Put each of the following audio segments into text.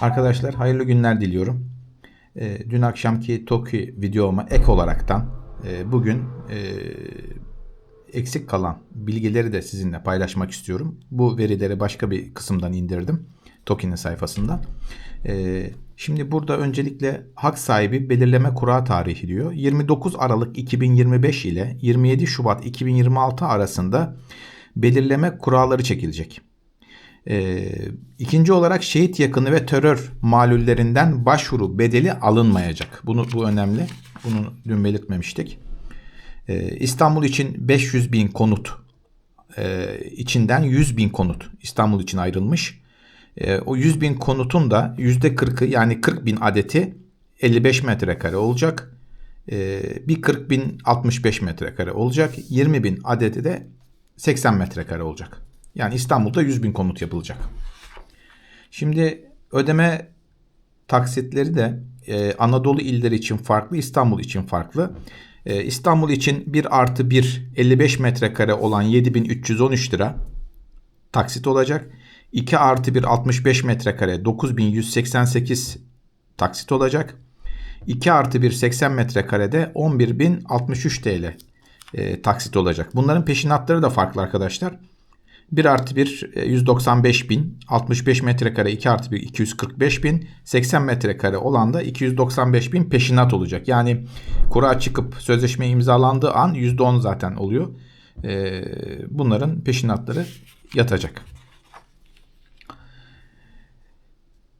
Arkadaşlar hayırlı günler diliyorum. Ee, dün akşamki TOKİ videoma ek olaraktan e, bugün e, eksik kalan bilgileri de sizinle paylaşmak istiyorum. Bu verileri başka bir kısımdan indirdim. TOKİ'nin sayfasından. Ee, şimdi burada öncelikle hak sahibi belirleme kura tarihi diyor. 29 Aralık 2025 ile 27 Şubat 2026 arasında belirleme kuralları çekilecek. Ee, ikinci olarak şehit yakını ve terör malullerinden başvuru bedeli alınmayacak. Bunu bu önemli. Bunu dün belirtmemiştik. Ee, İstanbul için 500 bin konut e, içinden 100 bin konut İstanbul için ayrılmış. E, o 100 bin konutun da %40'ı yani 40 bin adeti 55 metrekare olacak. E, bir 40 bin 65 metrekare olacak. 20 bin adeti de 80 metrekare olacak. Yani İstanbul'da 100 bin konut yapılacak. Şimdi ödeme taksitleri de e, Anadolu illeri için farklı, İstanbul için farklı. E, İstanbul için 1 artı 1 55 metrekare olan 7313 lira taksit olacak. 2 artı 1 65 metrekare 9188 taksit olacak. 2 artı 1 80 metrekarede 11.063 TL e, taksit olacak. Bunların peşinatları da farklı arkadaşlar. 1 artı 1 e, 195 bin, 65 metrekare 2 artı 1 245 bin, 80 metrekare olan da 295 bin peşinat olacak. Yani kura çıkıp sözleşme imzalandığı an %10 zaten oluyor. E, bunların peşinatları yatacak.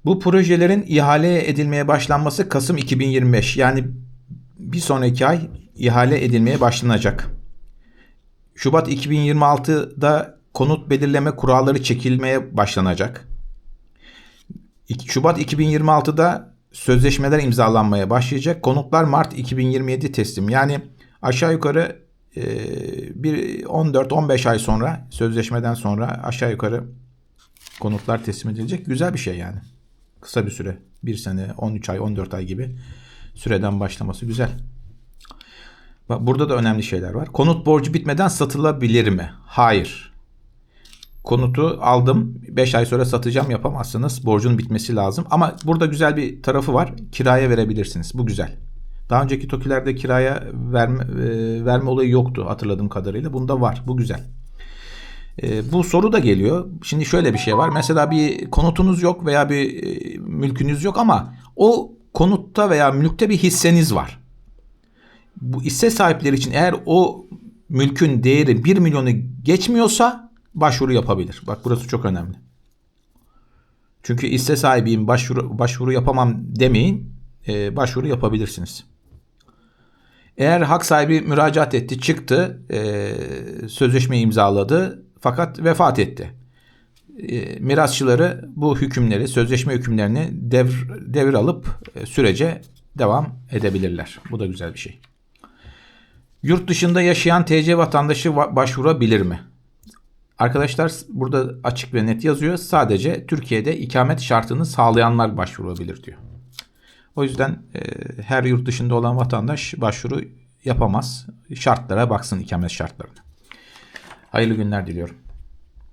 Bu projelerin ihaleye edilmeye başlanması Kasım 2025 yani bir sonraki ay ihale edilmeye başlanacak. Şubat 2026'da konut belirleme kuralları çekilmeye başlanacak. Şubat 2026'da sözleşmeler imzalanmaya başlayacak. Konutlar Mart 2027 teslim. Yani aşağı yukarı e, bir 14-15 ay sonra sözleşmeden sonra aşağı yukarı konutlar teslim edilecek. Güzel bir şey yani. Kısa bir süre. Bir sene, 13 ay, 14 ay gibi süreden başlaması güzel. Bak burada da önemli şeyler var. Konut borcu bitmeden satılabilir mi? Hayır. Konutu aldım. 5 ay sonra satacağım yapamazsınız. Borcun bitmesi lazım. Ama burada güzel bir tarafı var. Kiraya verebilirsiniz. Bu güzel. Daha önceki TOKİ'lerde kiraya verme, e, verme olayı yoktu hatırladığım kadarıyla. Bunda var. Bu güzel. E, bu soru da geliyor. Şimdi şöyle bir şey var. Mesela bir konutunuz yok veya bir e, mülkünüz yok ama o konutta veya mülkte bir hisseniz var. Bu hisse sahipleri için eğer o mülkün değeri 1 milyonu geçmiyorsa başvuru yapabilir. Bak burası çok önemli. Çünkü hisse sahibiyim başvuru, başvuru yapamam demeyin. E, başvuru yapabilirsiniz. Eğer hak sahibi müracaat etti, çıktı, e, sözleşme imzaladı fakat vefat etti. E, mirasçıları bu hükümleri, sözleşme hükümlerini devr, devir alıp e, sürece devam edebilirler. Bu da güzel bir şey. Yurt dışında yaşayan TC vatandaşı başvurabilir mi? Arkadaşlar burada açık ve net yazıyor. Sadece Türkiye'de ikamet şartını sağlayanlar başvurabilir diyor. O yüzden e, her yurt dışında olan vatandaş başvuru yapamaz. Şartlara baksın ikamet şartlarına. Hayırlı günler diliyorum.